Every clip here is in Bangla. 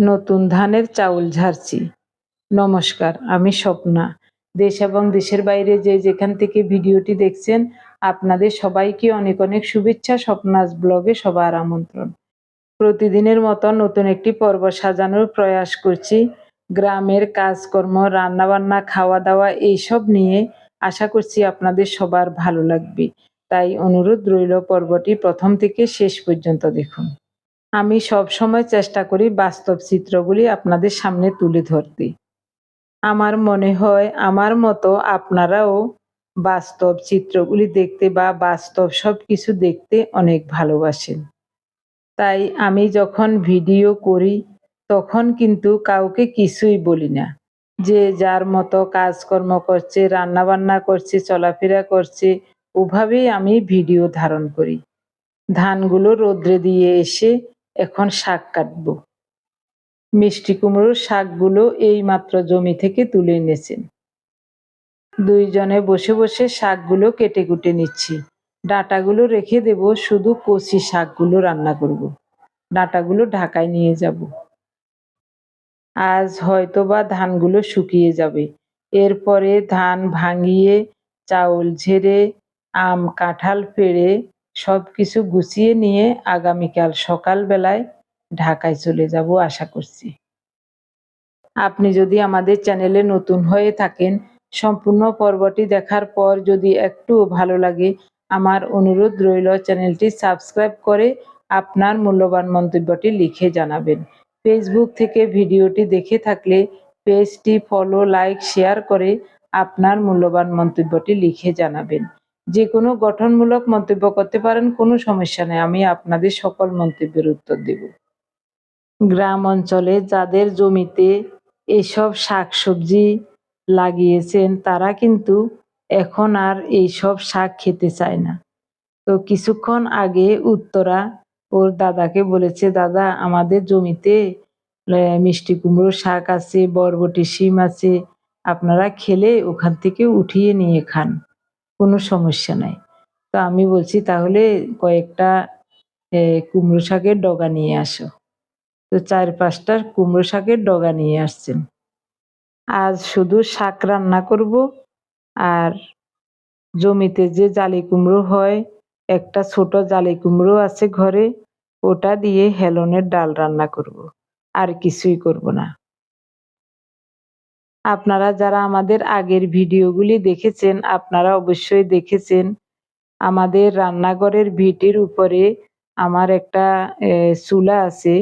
নতুন ধানের চাউল ঝাড়ছি। নমস্কার, আমি স্বপ্না। দেশ এবং দেশের বাইরে যে যেখান থেকে ভিডিওটি দেখছেন, আপনাদের সবাইকে অনেক অনেক শুভেচ্ছা, স্বপ্নাস ব্লগে সবার আমন্ত্রণ। প্রতিদিনের মতো নতুন একটি পর্ব সাজানোর প্রয়াস করছি। গ্রামের কাজকর্ম, রান্নাবান্না খাওয়া দাওয়া এইসব নিয়ে আশা করছি আপনাদের সবার ভালো লাগবে। তাই অনুরোধ রইল পর্বটি প্রথম থেকে শেষ পর্যন্ত দেখুন। আমি সব সময় চেষ্টা করি বাস্তব চিত্রগুলি আপনাদের সামনে তুলে ধরতে। আমার মনে হয়, আমার মতো আপনারাও বাস্তব চিত্রগুলি দেখতে বা বাস্তব সব কিছু দেখতে অনেক ভালোবাসেন। তাই আমি যখন ভিডিও করি, তখন কিন্তু কাউকে কিছুই বলি না। যে যার মতো কাজকর্ম করছে, রান্নাবান্না করছে, চলাফেরা করছে, ওভাবেই আমি ভিডিও ধারণ করি। ধানগুলো রোদ্রে দিয়ে এসে এখন শাক কাটবো। মিষ্টি কুমড়োর শাকগুলো এই মাত্র জমি থেকে তুলে এনেছেন দুইজনে বসে বসে শাকগুলো কেটে কুটে নিচ্ছি। ডাঁটাগুলো রেখে দেব, শুধু কচি শাকগুলো রান্না করব। ডাঁটাগুলো ঢাকায় নিয়ে যাব। আজ হয়তো বা ধানগুলো শুকিয়ে যাবে। এরপরে ধান ভাঙিয়ে চাউল ঝেড়ে, আম কাঁঠাল পেড়ে সব কিছু গুছিয়ে নিয়ে আগামীকাল সকালবেলায় ঢাকায় চলে যাব আশা করছি। আপনি যদি আমাদের চ্যানেলে নতুন হয়ে থাকেন, সম্পূর্ণ পর্বটি দেখার পর যদি একটু ভালো লাগে, আমার অনুরোধ রইল চ্যানেলটি সাবস্ক্রাইব করে আপনার মূল্যবান মন্তব্যটি লিখে জানাবেন। ফেসবুক থেকে ভিডিওটি দেখে থাকলে পেজটি ফলো লাইক শেয়ার করে আপনার মূল্যবান মন্তব্যটি লিখে জানাবেন। যে কোনো গঠনমূলক মন্তব্য করতে পারেন, কোনো সমস্যা নেই। আমি আপনাদের সকল মন্তব্যের উত্তর দেব। গ্রাম অঞ্চলে যাদের জমিতে এসব শাকসবজি লাগিয়েছেন, তারা কিন্তু এখন আর এইসব শাক খেতে চায় না। তো কিছুক্ষণ আগে উত্তরা ওর দাদাকে বলেছে, দাদা, আমাদের জমিতে মিষ্টি কুমড়ো শাক আছে, বরবটি, শিম আছে, আপনারা খেলে ওখান থেকে উঠিয়ে নিয়ে খান। কোনো সমস্যা নাই। তো আমি বলছি, তাহলে কয়েকটা কুমড়ো শাকের ডগা নিয়ে আসো। তো চার পাঁচটা কুমড়ো শাকের ডগা নিয়ে আসছেন। আজ শুধু শাক রান্না করব, আর জমিতে যে জালি কুমড়ো হয়, একটা ছোট জালি কুমড়ো আছে ঘরে, ওটা দিয়ে হেলনের ডাল রান্না করব। আর কিছুই করব না। আপনারা যারা আমাদের আগের ভিডিওগুলি দেখেছেন, আপনারা অবশ্যই দেখেছেন আমাদের রান্নাঘরের ভিটির উপরে আমার একটা চুলা আছে।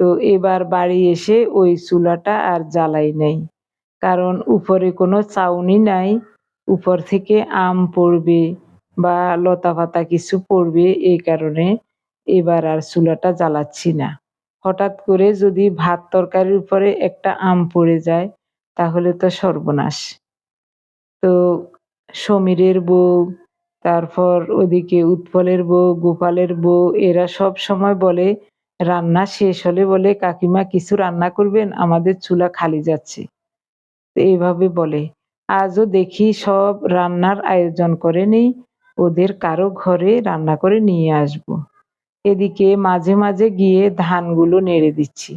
তো এবার বাড়ি এসে ওই চুলাটা আর জ্বালাই নেই। কারণ উপরে কোনো চাউনি নাই, উপর থেকে আম পড়বে বা লতা পাতা কিছু পড়বে, এই কারণে এবার আর চুলাটা জ্বালাচ্ছি না। হঠাৎ করে যদি ভাত তরকারির উপরে একটা আম পড়ে যায় তাহলে তো সর্বনাশ। তো সমীরের বউ, তারপর ওদিকে উৎপলের বউ, গোপালের বউ, এরা সব সময় বলে, রান্না শেষ হলে বলে, কাকিমা কিছু রান্না করবেন, আমাদের চুলা খালি যাচ্ছে। এইভাবে বলে। আজও দেখি সব রান্নার আয়োজন করে নেই, ওদের কারও ঘরে রান্না করে নিয়ে আসব। এদিকে মাঝে মাঝে গিয়ে ধানগুলো নেড়ে দিচ্ছি।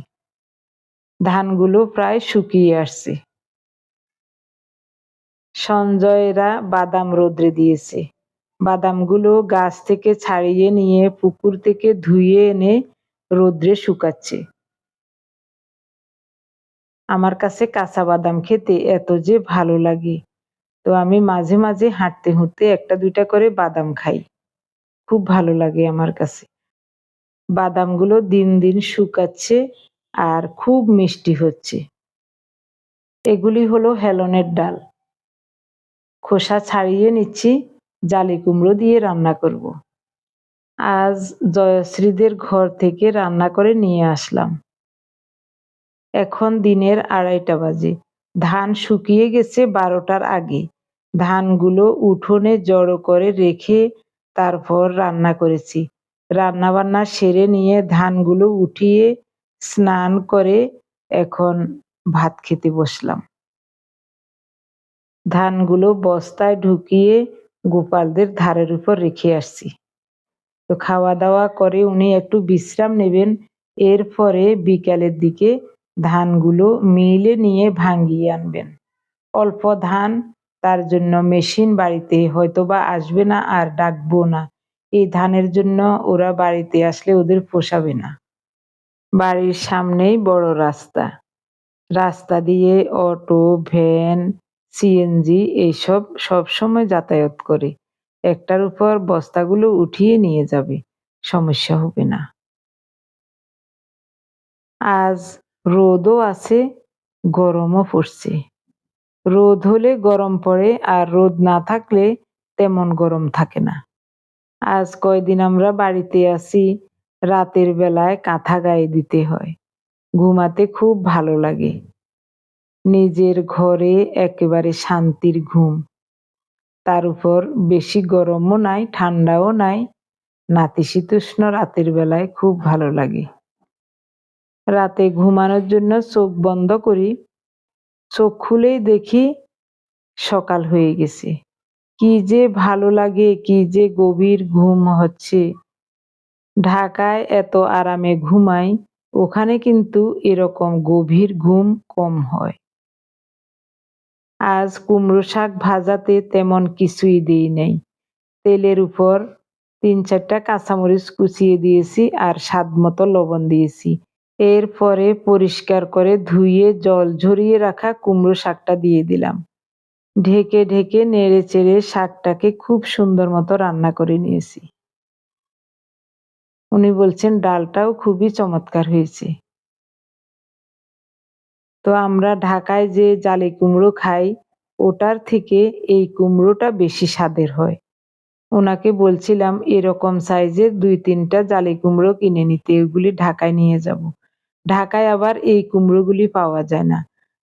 ধানগুলো প্রায় শুকিয়ে আসছে। সঞ্জয়রা বাদাম রোদ্রে দিয়েছে। বাদামগুলো গাছ থেকে ছাড়িয়ে নিয়ে পুকুর থেকে ধুয়ে এনে রোদ্রে শুকাচ্ছে। আমার কাছে কাঁচা বাদাম খেতে এত যে ভালো লাগে, তো আমি মাঝে মাঝে হাঁটতে হুঁটতে একটা দুইটা করে বাদাম খাই। খুব ভালো লাগে আমার কাছে। বাদামগুলো দিন দিন শুকাচ্ছে আর খুব মিষ্টি হচ্ছে। এগুলি হলো হেলনের ডাল। খোসা ছাড়িয়ে নিচ্ছি, জালি কুমড়ো দিয়ে রান্না করব। আজ জয়শ্রীদের ঘর থেকে রান্না করে নিয়ে আসলাম। এখন দিনের আড়াইটা বাজে। ধান শুকিয়ে গেছে বারোটার আগে। ধানগুলো উঠোনে জড়ো করে রেখে তারপর রান্না করেছি। রান্না বান্না সেরে নিয়ে ধানগুলো উঠিয়ে স্নান করে এখন ভাত খেতে বসলাম। ধানগুলো বস্তায় ঢুকিয়ে গোপালদের ধারের উপর রেখে আসছি। তো খাওয়া দাওয়া করে উনি একটু বিশ্রাম নেবেন, এরপরে বিকালের দিকে ধানগুলো মিলে নিয়ে ভাঙ্গিয়ে আনবেন। অল্প ধান, তার জন্য মেশিন বাড়িতে হয়তো বা আসবে না আর ডাকবো না। এই ধানের জন্য ওরা বাড়িতে আসলে ওদের পোষাবে না। বাড়ির সামনেই বড় রাস্তা। রাস্তা দিয়ে অটো, ভ্যান সিএনজি এইসব সব সময় যাতায়াত করে। একটার উপর বস্তাগুলো উঠিয়ে নিয়ে যাবে। সমস্যা হবে না। আজ রোদও আছে, গরমও পড়ছে। রোদ হলে গরম পড়ে আর রোদ না থাকলে তেমন গরম থাকে না। আজ কয়দিন আমরা বাড়িতে আছি রাতের বেলায় কাঁথা গায়ে দিতে হয়। ঘুমাতে খুব ভালো লাগে। নিজের ঘরে একেবারে শান্তির ঘুম। তার উপর বেশি গরমও নাই, ঠান্ডাও নাই। নাতিশীতোষ্ণ রাতের বেলায় খুব ভালো লাগে। রাতে ঘুমানোর জন্য চোখ বন্ধ করি। চোখ খুলেই দেখি সকাল হয়ে গেছে। কি যে ভালো লাগে, কি যে গভীর ঘুম হচ্ছে। ঢাকায় এত আরামে ঘুমাই, ওখানে কিন্তু এরকম গভীর ঘুম কম হয়। আজ কুমড়ো শাক ভাজাতে তেমন কিছুই দিই নেই। তেলের উপর তিন চারটা কাঁচামরিচ কুচিয়ে দিয়েছি আর স্বাদ মতো লবণ দিয়েছি। এরপরে পরিষ্কার করে ধুয়ে জল ঝরিয়ে রাখা কুমড়ো শাকটা দিয়ে দিলাম। ঢেকে ঢেকে নেড়ে চেড়ে শাকটাকে খুব সুন্দর মতো রান্না করে নিয়েছি। উনি বলছেন, ডালটাও খুবই চমৎকার হয়েছে। তো আমরা ঢাকায় যে জালি কুমড়ো খাই, ওটার থেকে এই কুমড়োটা বেশি স্বাদের হয়। ওনাকে বলছিলাম, এরকম সাইজের দুই তিনটা জালি কুমড়ো কিনে নিতে ওগুলি ঢাকায় নিয়ে যাব। ঢাকায় আবার এই কুমড়োগুলি পাওয়া যায় না।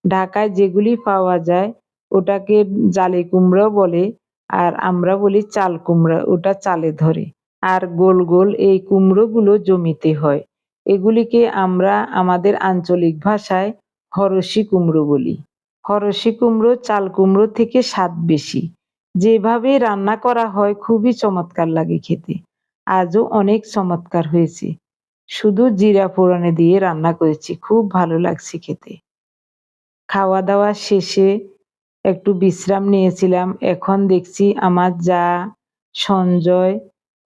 ঢাকায় যেগুলি পাওয়া যায়, ওটাকে জালি কুমড়ো বলে, আর আমরা বলি চাল কুমড়া, ওটা চালে ধরে। আর গোল গোল এই কুমড়োগুলো জমিতে হয়। এগুলিকে আমরা আমাদের আঞ্চলিক ভাষায় হরসি কুমড়ো বলি। হরসি কুমড়ো চাল কুমড়ো থেকে স্বাদ বেশি। যেভাবে রান্না করা হয় খুবই চমৎকার লাগে খেতে। আজও অনেক চমৎকার হয়েছে। শুধু জিরা ফোড়নে দিয়ে রান্না করেছি, খুব ভালো লাগছে খেতে। খাওয়া দাওয়া শেষে একটু বিশ্রাম নিয়েছিলাম। এখন দেখছি আমার যা সঞ্জয়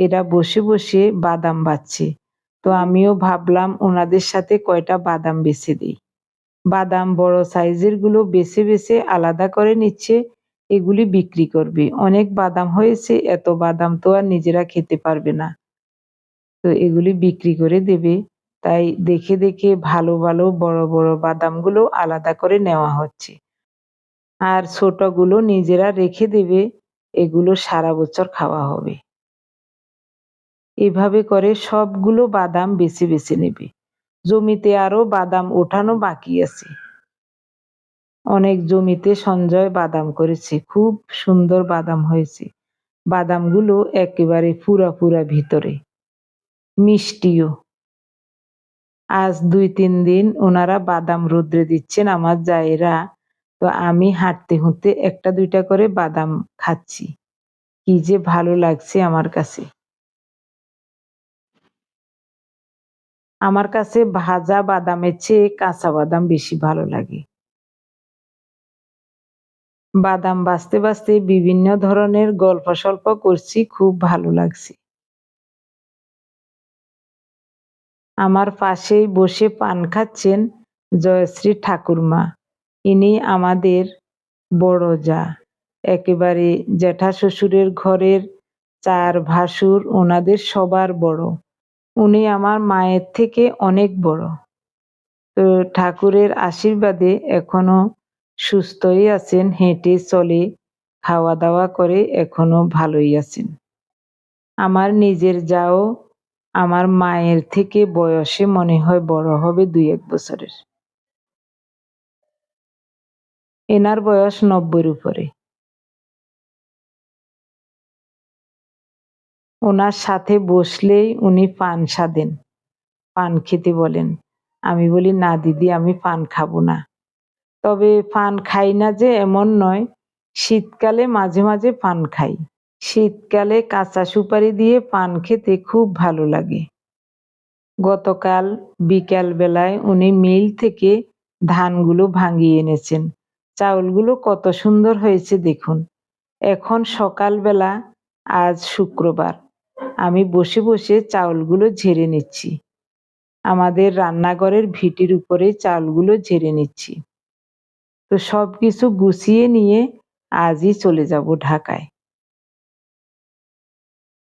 এরা বসে বসে বাদাম বাচ্ছে। তো আমিও ভাবলাম ওনাদের সাথে কয়টা বাদাম বেছে দিই। বাদাম বড় সাইজেরগুলো বেছে বেছে আলাদা করে নিচ্ছে, এগুলি বিক্রি করবে। অনেক বাদাম হয়েছে, এত বাদাম তো আর নিজেরা খেতে পারবে না। তো এগুলি বিক্রি করে দেবে। তাই দেখে দেখে ভালো ভালো বড় বড় বাদামগুলো আলাদা করে নেওয়া হচ্ছে। আর ছোটগুলো নিজেরা রেখে দেবে, এগুলো সারা বছর খাওয়া হবে। এভাবে করে সবগুলো বাদাম বেছে বেছে নেবে। জমিতে আরও বাদাম ওঠানো বাকি আছে। অনেক জমিতে সঞ্জয় বাদাম করেছে, খুব সুন্দর বাদাম হয়েছে। বাদামগুলো একেবারে পুরা পুরা ভিতরে। মিষ্টিও। আজ দুই তিন দিন ওনারা বাদাম রোদ্রে দিচ্ছেন আমার জায়েরা। তো আমি হাঁটতে হুঁটতে একটা দুইটা করে বাদাম খাচ্ছি। কি যে ভালো লাগছে আমার কাছে। আমার কাছে ভাজা বাদামের চেয়ে কাঁচা বাদাম বেশি ভালো লাগে। বাদাম বাঁচতে বাঁচতে বিভিন্ন ধরনের গল্প সল্প করছি, খুব ভালো লাগছে। আমার পাশেই বসে পান খাচ্ছেন জয়শ্রী ঠাকুরমা। ইনি আমাদের বড় যা। একেবারে জ্যাঠা শ্বশুরের ঘরের চার ভাসুর, ওনাদের সবার বড়। উনি আমার মায়ের থেকে অনেক বড়। তো ঠাকুরের আশীর্বাদে এখনও সুস্থই আছেন, হেঁটে চলে খাওয়া দাওয়া করে এখনও ভালোই আছেন। আমার নিজের যাও, আমার মায়ের থেকে বয়সে মনে হয় বড় হবে দুই এক বছরের। এনার বয়স নব্বইয়ের উপরে। ওনার সাথে বসলেই উনি পান সাদেন। পান খেতে বলেন, আমি বলি, না দিদি, আমি পান খাব না। তবে পান খাই না যে এমন নয়, শীতকালে মাঝে মাঝে পান খাই। শীতকালে কাঁচা সুপারি দিয়ে পান খেতে খুব ভালো লাগে। গতকাল বিকাল বেলায় উনি মিল থেকে ধানগুলো ভাঙিয়ে এনেছেন। চাউলগুলো কত সুন্দর হয়েছে দেখুন। এখন সকালবেলা, আজ শুক্রবার। আমি বসে বসে চাউলগুলো ঝেড়ে নিচ্ছি। আমাদের রান্নাঘরের ভিটির উপরে চাউলগুলো ঝেড়ে নিচ্ছি। তো সব কিছু গুছিয়ে নিয়ে আজই চলে যাব ঢাকায়।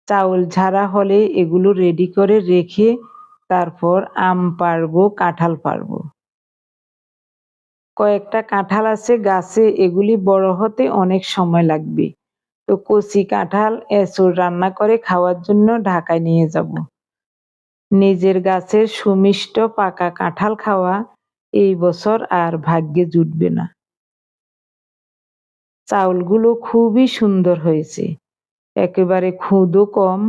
চাউল ঝাড়া হলে এগুলো রেডি করে রেখে তারপর আম পারব কাঁঠাল পারব কয়েকটা কাঁঠাল আছে, গাছে এগুলি বড় হতে অনেক সময় লাগবে। তো কচি কাঁঠাল, এঁচড় রান্না করে খাওয়ার জন্য ঢাকায় নিয়ে যাব। নিজের গাছের সুমিষ্ট পাকা কাঁঠাল খাওয়া এই বছর আর ভাগ্যে জুটবে না। চাউলগুলো খুবই সুন্দর হয়েছে। একেবারে খুদও কম,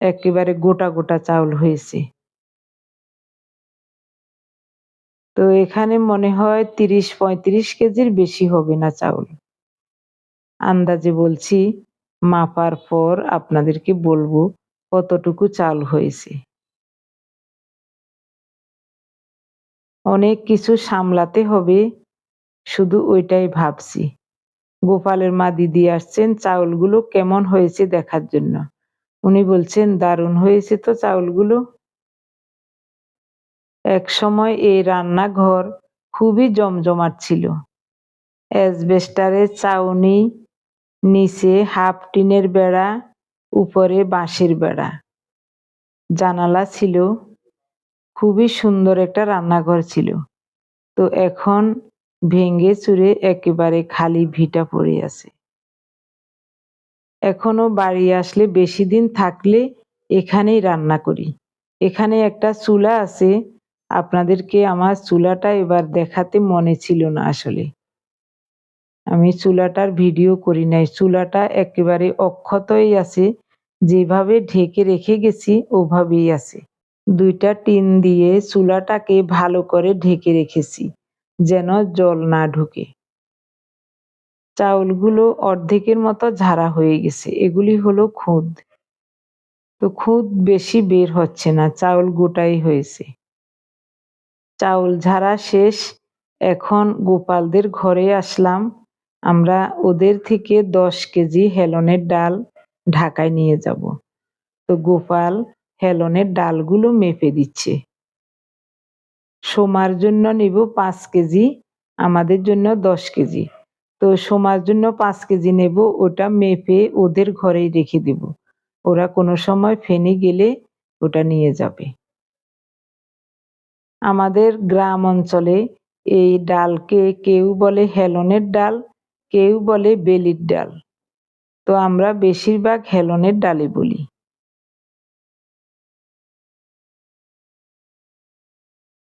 একেবারে গোটা গোটা চাউল হয়েছে। তো এখানে মনে হয় তিরিশ পঁয়ত্রিশ কেজির বেশি হবে না চাউল। আন্দাজে বলছি, মাপার পর আপনাদেরকে বলব কতটুকু চাল হয়েছে। অনেক কিছু সামলাতে হবে, শুধু ওইটাই ভাবছি। গোপালের মা দিদি আসছেন, চাউলগুলো কেমন হয়েছে দেখার জন্য। উনি বলছেন, দারুণ হয়েছে তো চাউলগুলো। এক সময় এই রান্নাঘর খুবই জমজমাট ছিল। অ্যাসবেস্টারের চাউনি নিচে হাফ টিনের বেড়া, উপরে বাঁশের বেড়া। জানালা ছিল, খুবই সুন্দর একটা রান্নাঘর ছিল। তো এখন ভেঙে চুরে একেবারে খালি ভিটা পড়ে আছে। এখনও বাড়ি আসলে বেশি দিন থাকলে এখানেই রান্না করি। এখানে একটা চুলা আছে। আপনাদেরকে আমার চুলাটা এবার দেখাতে মনে ছিল না আসলে। আমি চুলাটার ভিডিও করি নাই। চুলাটা একেবারে অক্ষতই আছে। যেভাবে ঢেকে রেখে গেছি, ওভাবেই আছে। দুইটা টিন দিয়ে চুলাটাকে ভালো করে ঢেকে রেখেছি, যেন জল না ঢুকে। চাউলগুলো অর্ধেকের মতো ঝাড়া হয়ে গেছে। এগুলি হলো খুদ। তো খুদ বেশি বের হচ্ছে না, চাউল গোটাই হয়েছে। চাউল ঝাড়া শেষ। এখন গোপালদের ঘরে আসলাম। আমরা ওদের থেকে দশ কেজি হেলনের ডাল ঢাকায় নিয়ে যাব। তো গোপাল হেলনের ডালগুলো মেপে দিচ্ছে। সোমার জন্য নিব পাঁচ কেজি, আমাদের জন্য দশ কেজি। তো সোমার জন্য পাঁচ কেজি নেব, ওটা মেপে ওদের ঘরেই রেখে দেব। ওরা কোনো সময় ফেনে গেলে ওটা নিয়ে যাবে। আমাদের গ্রাম অঞ্চলে এই ডালকে কেউ বলে হেলনের ডাল কেউ বলে বেলির ডাল। তো আমরা বেশিরভাগ হেলনের ডালে বলি।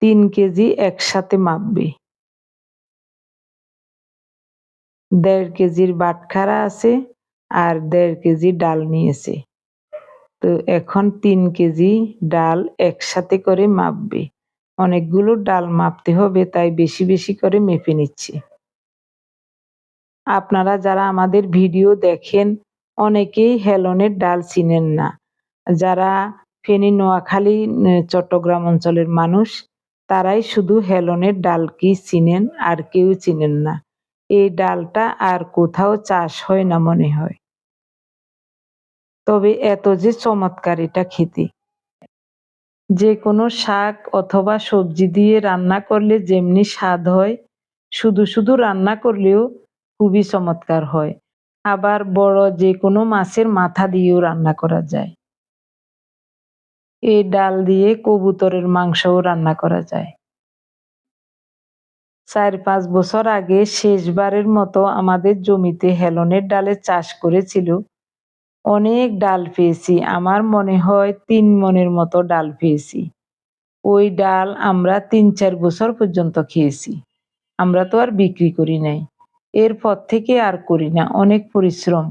তিন কেজি একসাথে মাপবে। দেড় কেজির বাটখারা আছে আর দেড় কেজি ডাল নিয়েছে। তো এখন তিন কেজি ডাল একসাথে করে মাপবে। অনেকগুলো ডাল মাপতে হবে, তাই বেশি বেশি করে মেপে নিচ্ছি। আপনারা যারা আমাদের ভিডিও দেখেন, অনেকেই হেলনের ডাল চিনেন না। যারা ফেনী, নোয়াখালী চট্টগ্রাম অঞ্চলের মানুষ, তারাই শুধু হেলনের ডালকেই চিনেন আর কেউ চিনেন না। এই ডালটা আর কোথাও চাষ হয় না মনে হয়। তবে এত যে চমৎকার এটা খেতে। যে কোনো শাক অথবা সবজি দিয়ে রান্না করলে যেমনি স্বাদ হয়, শুধু শুধু রান্না করলেও খুবই চমৎকার হয়। আবার বড় যে কোনো মাছের মাথা দিয়েও রান্না করা যায়। এই ডাল দিয়ে কবুতরের মাংসও রান্না করা যায়। চার পাঁচ বছর আগে শেষবারের মতো আমাদের জমিতে হেলনের ডালের চাষ করেছিল। অনেক ডাল পেয়েছি। আমার মনে হয় তিন মনের মতো ডাল পেয়েছি। ওই ডাল আমরা তিন চার বছর পর্যন্ত খেয়েছি। আমরা তো আর বিক্রি করি নাই। এরপর থেকে আর করি না, অনেক পরিশ্রম।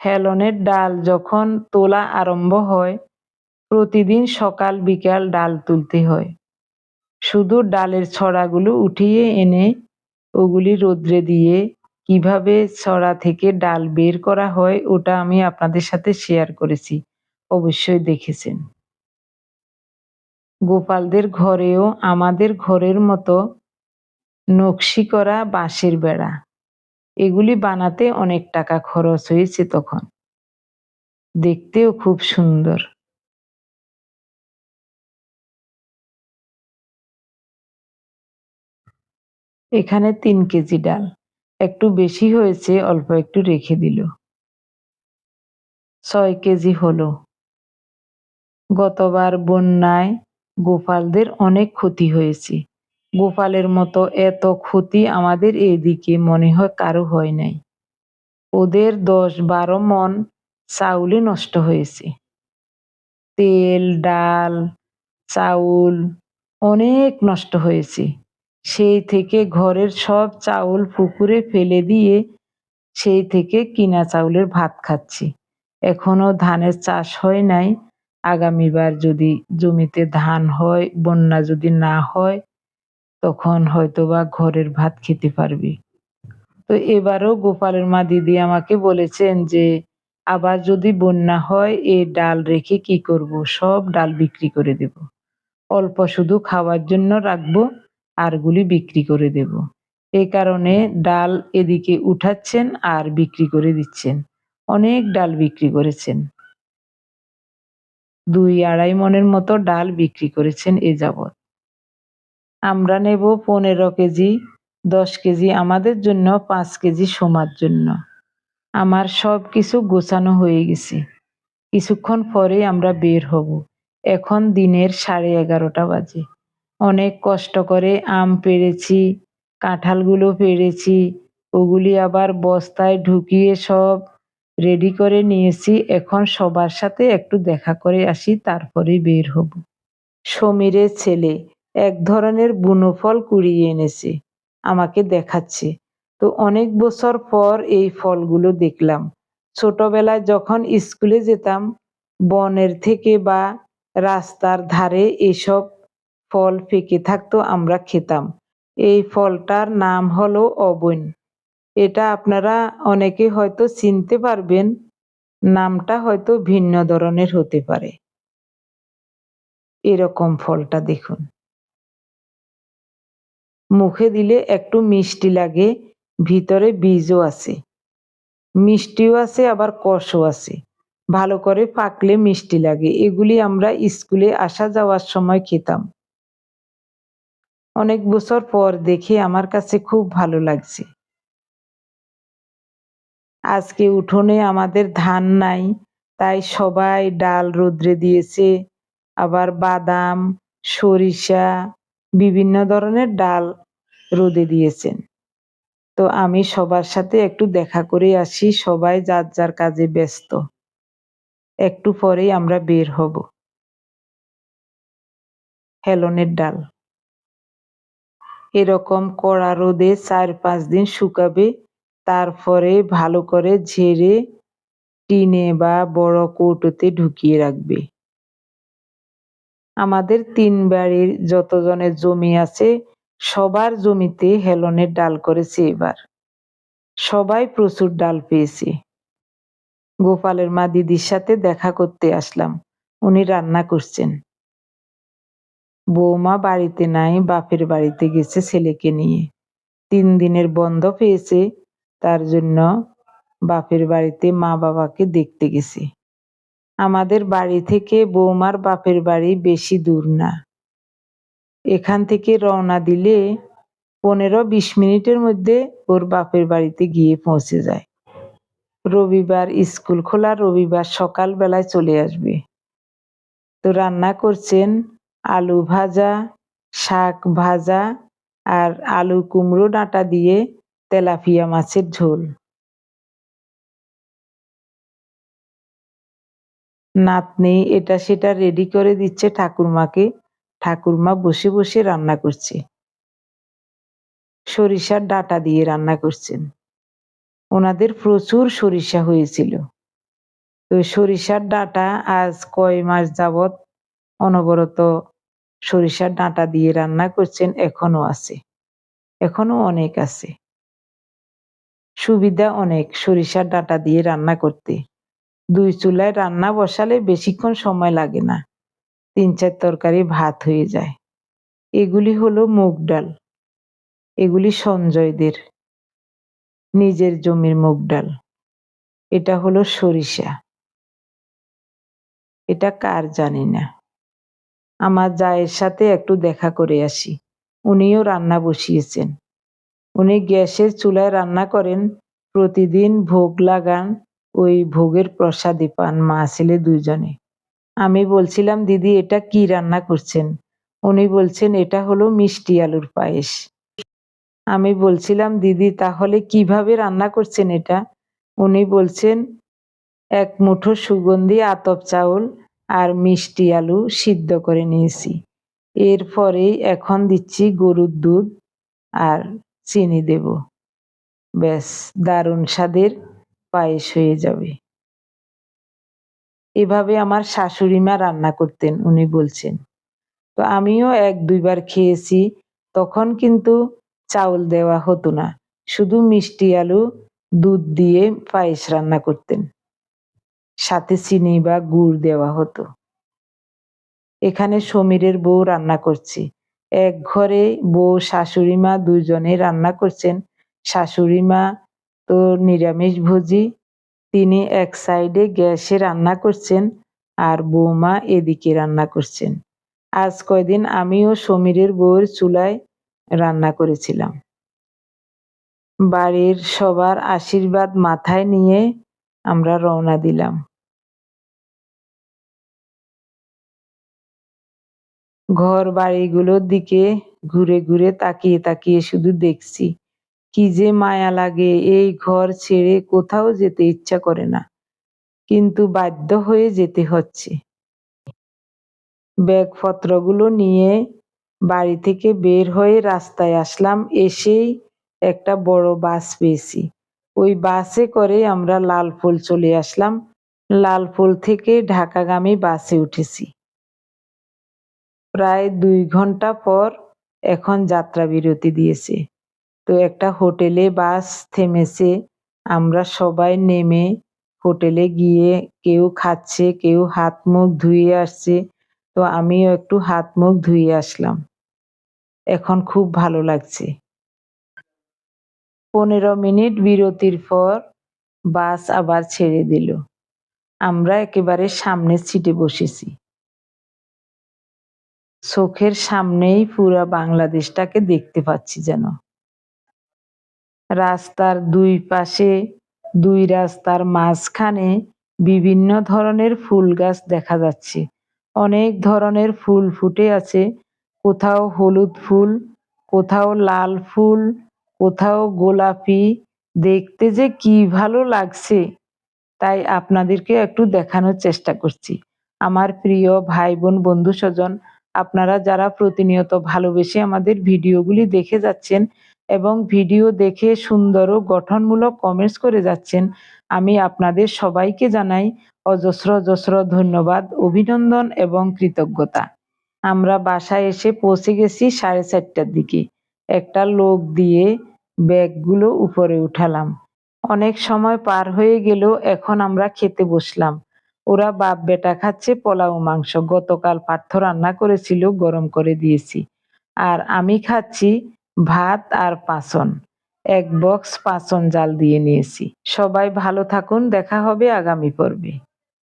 হেলনের ডাল যখন তোলা আরম্ভ হয়, প্রতিদিন সকাল বিকাল ডাল তুলতে হয়। শুধু ডালের ছড়াগুলো উঠিয়ে এনে ওগুলি রোদ্রে দিয়ে কীভাবে ছড়া থেকে ডাল বের করা হয়, ওটা আমি আপনাদের সাথে শেয়ার করেছি, অবশ্যই দেখেছেন। গোপালদের ঘরেও আমাদের ঘরের মতো নকশি করা বাঁশের বেড়া। এগুলি বানাতে অনেক টাকা খরচ হয়েছে তখন। দেখতেও খুব সুন্দর। এখানে তিন কেজি ডাল। একটু বেশি হয়েছে, অল্প একটু রেখে দিল। ছয় কেজি হলো। গতবার বন্যায় গোপালদের অনেক ক্ষতি হয়েছে। গোপালের মতো এত ক্ষতি আমাদের এদিকে মনে হয় কারও হয় নাই। ওদের দশ বারো মন চাউলে নষ্ট হয়েছে। তেল, ডাল, চাউল অনেক নষ্ট হয়েছে। সেই থেকে ঘরের সব চাউল পুকুরে ফেলে দিয়ে সেই থেকে কিনা চাউলের ভাত খাচ্ছি। এখনও ধানের চাষ হয় নাই। আগামীবার যদি জমিতে ধান হয়, বন্যা যদি না হয় তখন হয়তোবা ঘরের ভাত খেতে পারবি। তো এবারও গোপালের মা দিদি আমাকে বলেছেন যে, আবার যদি বন্যা হয়, এ ডাল রেখে কি করব? সব ডাল বিক্রি করে দেব। অল্প শুধু খাওয়ার জন্য রাখব, আরগুলি বিক্রি করে দেব। এই কারণে ডাল এদিকে উঠাচ্ছেন আর বিক্রি করে দিচ্ছেন। অনেক ডাল বিক্রি করেছেন। দুই আড়াই মনের মতো ডাল বিক্রি করেছেন এ যাবৎ। আমরা নেব পনেরো কেজি, দশ কেজি আমাদের জন্য, পাঁচ কেজি সোমার জন্য। আমার সব কিছু গোছানো হয়ে গেছে। কিছুক্ষণ পরে আমরা বের হব। এখন দিনের সাড়ে এগারোটা বাজে। অনেক কষ্ট করে আম পেড়েছি, কাঁঠালগুলো পেড়েছি, ওগুলি আবার বস্তায় ঢুকিয়ে সব রেডি করে নিয়েছি। এখন সবার সাথে একটু দেখা করে আসি তারপরেই বের হব। সমীরের ছেলে এক ধরনের বুনো ফল কুড়িয়ে এনেছে, আমাকে দেখাচ্ছে। তো অনেক বছর পর এই ফলগুলো দেখলাম। ছোটবেলায় যখন স্কুলে যেতাম, বনের থেকে বা রাস্তার ধারে এসব ফল পেকে থাকতো, আমরা খেতাম। এই ফলটার নাম হলো অবৈন। এটা আপনারা অনেকে হয়তো চিনতে পারবেন, নামটা হয়তো ভিন্ন ধরনের হতে পারে। এরকম ফলটা দেখুন। মুখে দিলে একটু মিষ্টি লাগে, ভিতরে বীজও আছে। মিষ্টিও আছে, আবার কষও আছে। ভালো করে পাকলে মিষ্টি লাগে। এগুলি আমরা স্কুলে আসা যাওয়ার সময় খেতাম। অনেক বছর পর দেখে আমার কাছে খুব ভালো লাগছে। আজকে উঠোনে আমাদের ধান নাই, তাই সবাই ডাল রোদ্রে দিয়েছে। আবার বাদাম, সরিষা, বিভিন্ন ধরনের ডাল রোদে দিয়েছেন। তো আমি সবার সাথে একটু দেখা করে আসি, সবাই যার যার কাজে ব্যস্ত। একটু পরেই আমরা বের হব। হেলনের ডাল। এরকম কড়া রোদে চার পাঁচ দিন শুকাবে, তারপরে ভালো করে ঝেড়ে টিনে বা বড় কৌটোতে ঢুকিয়ে রাখবে। আমাদের তিন বাড়ির যতজনের জমি আছে সবার জমিতে হেলনের ডাল করেছে এবার সবাই প্রচুর ডাল পেয়েছে। গোপালের মা দিদির সাথে দেখা করতে আসলাম। উনি রান্না করছেন। বৌমা বাড়িতে নাই, বাপের বাড়িতে গেছে ছেলেকে নিয়ে। তিন দিনের বন্ধ পেয়েছে, তার জন্য বাপের বাড়িতে মা বাবাকে দেখতে গেছে। আমাদের বাড়ি থেকে বৌমার বাপের বাড়ি বেশি দূর না। এখান থেকে রওনা দিলে পনেরো বিশ মিনিটের মধ্যে ওর বাপের বাড়িতে গিয়ে পৌঁছে যায়। রবিবার স্কুল খোলা, রবিবার সকাল বেলায় চলে আসবে। তো রান্না করছেন আলু ভাজা, শাক ভাজা আর আলু কুমড়ো ডাঁটা দিয়ে তেলাপিয়া মাছের ঝোল। নাতনি এটা সেটা রেডি করে দিচ্ছে ঠাকুরমাকে। ঠাকুরমা বসে বসে রান্না করছে। সরিষার ডাটা দিয়ে রান্না করছেন। ওনাদের প্রচুর সরিষা হয়েছিল। তো সরিষার ডাটা আজ কয় মাস যাবৎ অনবরত সরিষার ডাঁটা দিয়ে রান্না করছেন, এখনও আছে। এখনও অনেক আছে। সুবিধা অনেক সরিষার ডাঁটা দিয়ে রান্না করতে। দুই চুলায় রান্না বসালে বেশিক্ষণ সময় লাগে না। তিন চার তরকারি ভাত হয়ে যায়। এগুলি হলো মুগ ডাল। এগুলি সঞ্জয়দের নিজের জমির মুগ ডাল। এটা হলো সরিষা। এটা কার জানি না। আমার জায়ের সাথে একটু দেখা করে আসি। উনিও রান্না বসিয়েছেন। উনি গ্যাসের চুলায় রান্না করেন। প্রতিদিন ভোগ লাগান। ওই ভোগের প্রসাদী পান মা ছেলে দুইজনে। আমি বলছিলাম, দিদি, এটা কি রান্না করছেন? উনি বলছেন, এটা হলো মিষ্টি আলুর পায়েস। আমি বলছিলাম, দিদি, তাহলে কীভাবে রান্না করছেন এটা? উনি বলছেন, এক মুঠো সুগন্ধি, আতপ চাউল আর মিষ্টি আলু সিদ্ধ করে নিয়েছি। এরপরেই এখন দিচ্ছি গরুর দুধ আর চিনি দেব। ব্যাস, দারুণ স্বাদের পায়েস হয়ে যাবে। এভাবে আমার শাশুড়ি মা রান্না করতেন, উনি বলছেন। তো আমিও এক দুইবার খেয়েছি, তখন কিন্তু চাউল দেওয়া হতো না। শুধু মিষ্টি আলু, দুধ দিয়ে পায়েস রান্না করতেন। সাথে চিনি বা গুড় দেওয়া হতো। এখানে সমীরের বউ রান্না করছে। এক ঘরে বউ, শাশুড়ি মা দুজনে রান্না করছেন। শাশুড়ি মা তো নিরামিষ ভোজি তিনি এক সাইডে গ্যাসে রান্না করছেন আর বৌমা এদিকে রান্না করছেন। আজ কয়দিন আমিও সমীরের বউয়ের চুলায় রান্না করেছিলাম। বাড়ির সবার আশীর্বাদ মাথায় নিয়ে আমরা রওনা দিলাম। ঘর বাড়িগুলোর দিকে ঘুরে ঘুরে তাকিয়ে তাকিয়ে শুধু দেখছি কি যে মায়া লাগে এই ঘর ছেড়ে কোথাও যেতে ইচ্ছা করে না। কিন্তু বাধ্য হয়ে যেতে হচ্ছে। ব্যাগপত্রগুলো নিয়ে বাড়ি থেকে বের হয়ে রাস্তায় আসলাম, এসেই একটা বড় বাস পেয়েছি। ওই বাসে করে আমরা লালপুল চলে আসলাম। লালপুল থেকে ঢাকাগামী বাসে উঠেছি। প্রায় দুই ঘণ্টা পর এখন যাত্রা বিরতি দিয়েছে। তো একটা হোটেলে বাস থেমেছে। আমরা সবাই নেমে হোটেলে গিয়ে কেউ খাচ্ছে, কেউ হাত মুখ ধুয়ে আসছে। তো আমিও একটু হাত মুখ ধুয়ে আসলাম। এখন খুব ভালো লাগছে। পনেরো মিনিট বিরতির পর বাস আবার ছেড়ে দিল। আমরা একেবারে সামনের সিটে বসেছি। চোখের সামনেই পুরা বাংলাদেশটাকে দেখতে পাচ্ছি যেন। রাস্তার দুই পাশে, দুই রাস্তার মাঝখানে বিভিন্ন ধরনের ফুল গাছ দেখা যাচ্ছে। অনেক ধরনের ফুল ফুটে আছে। কোথাও হলুদ ফুল, কোথাও লাল ফুল, কোথাও গোলাপি। দেখতে যে কি ভালো লাগছে, তাই আপনাদেরকে একটু দেখানোর চেষ্টা করছি। আমার প্রিয় ভাই বোন বন্ধু স্বজন আপনারা যারা প্রতিনিয়ত ভালোবেসে আমাদের ভিডিওগুলি দেখে যাচ্ছেন এবং ভিডিও দেখে সুন্দর ও গঠনমূলক কমেন্টস করে যাচ্ছেন। আমি আপনাদের সবাইকে জানাই অজস্র অজস্র ধন্যবাদ, অভিনন্দন এবং কৃতজ্ঞতা। আমরা বাসায় এসে পৌঁছে গেছি সাড়ে চারটার দিকে। একটা লোক দিয়ে ব্যাগগুলো উপরে উঠালাম। অনেক সময় পার হয়ে গেলেও এখন আমরা খেতে বসলাম। ওরা বাপ বেটা খাচ্ছে পোলাও, মাংস। গতকাল পার্থ রান্না করেছিল, গরম করে দিয়েছি। আর আমি খাচ্ছি ভাত আর পাসন এক বক্স পাসন জাল দিয়ে নিয়েছি। সবাই ভালো থাকুন, দেখা হবে আগামী পর্বে।